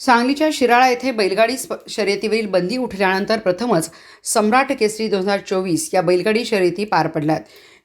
सांगलीच्या शिराळा येथे बैलगाडी शर्यतीवरील बंदी उठल्यानंतर प्रथमच सम्राट केसरी दोन हजार चोवीस या बैलगाडी शर्यती पार पडल्यात.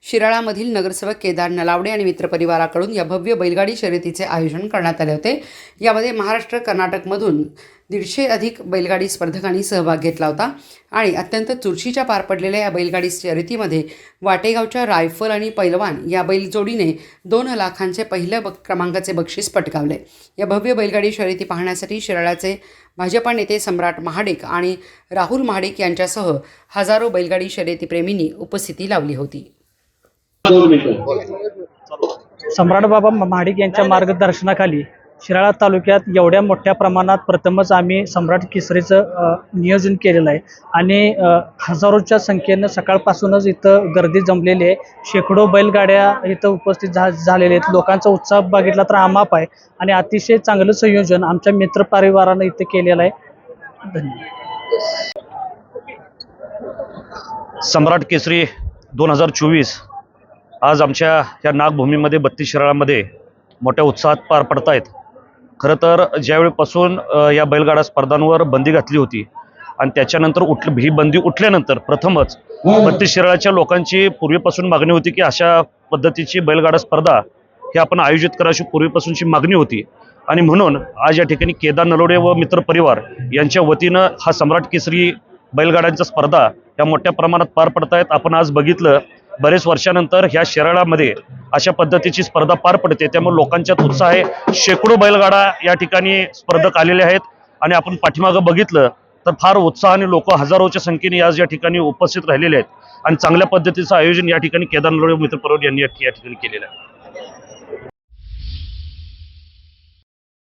शिराळामधील नगरसेवक केदार नलावडे आणि मित्रपरिवाराकडून या भव्य बैलगाडी शर्यतीचे आयोजन करण्यात आले होते. यामध्ये महाराष्ट्र कर्नाटकमधून दीडशे अधिक बैलगाडी स्पर्धकांनी सहभाग घेतला होता आणि अत्यंत चुरशीच्या पार पडलेल्या या बैलगाडी शर्यतीमध्ये वाटेगावच्या रायफल आणि पैलवान या बैलजोडीने दोन लाखांचे पहिल्या ब क्रमांकाचे बक्षीस पटकावले. या भव्य बैलगाडी शर्यती पाहण्यासाठी शिराळ्याचे भाजपा नेते सम्राट महाडिक आणि राहुल महाडिक यांच्यासह हजारो बैलगाडी शर्यतीप्रेमींनी उपस्थिती लावली होती. सम्राट बाबा महाडिक यांच्या मार्गदर्शनाखाली शिराळा तालुक्यात एवढ्या मोठ्या प्रमाणात प्रथमच आम्ही सम्राट केसरीचं नियोजन केलेलं आहे. आणि हजारोच्या संख्येनं सकाळपासूनच इथं गर्दी जमलेली आहे. शेकडो बैलगाड्या इथं उपस्थित झा झालेल्या आहेत. लोकांचा उत्साह बघितला तर अमाप आहे. आणि अतिशय चांगलं संयोजन आमच्या मित्रपरिवारानं इथं केलेलं आहे. धन्यवाद. सम्राट केसरी दोन हजार चोवीस आज आमच्या या नागभूमीमध्ये बत्तीस शिराळामध्ये मोठ्या उत्साहात पार पडत आहेत खरं तर ज्यावेळेपासून या बैलगाडा स्पर्धांवर बंदी घातली होती आणि त्याच्यानंतर उठ ही बंदी उठल्यानंतर प्रथमच बत्तीस शिराळाच्या लोकांची पूर्वीपासून मागणी होती की अशा पद्धतीची बैलगाडा स्पर्धा ही आपण आयोजित करायची पूर्वीपासूनची मागणी होती. आणि म्हणून आज या ठिकाणी केदार नलोडे व मित्र परिवार यांच्या वतीनं हा सम्राट केसरी बैलगाड्यांच्या स्पर्धा या मोठ्या प्रमाणात पार पडत आहेत आपण आज बघितलं बरेच वर्षानंतर ह्या शिराळामध्ये अशा पद्धतीची स्पर्धा पार पडते. त्यामुळे लोकांच्यात उत्साह आहे. शेकडो बैलगाडा या ठिकाणी स्पर्धक आलेले आहेत. आणि आपण पाठीमागं बघितलं तर फार उत्साहाने लोक हजारोच्या संख्येने आज या ठिकाणी उपस्थित राहिलेले आहेत. आणि चांगल्या पद्धतीचं आयोजन या ठिकाणी केदार मित्र मित्रपरिवार यांनी या ठिकाणी केलेलं आहे.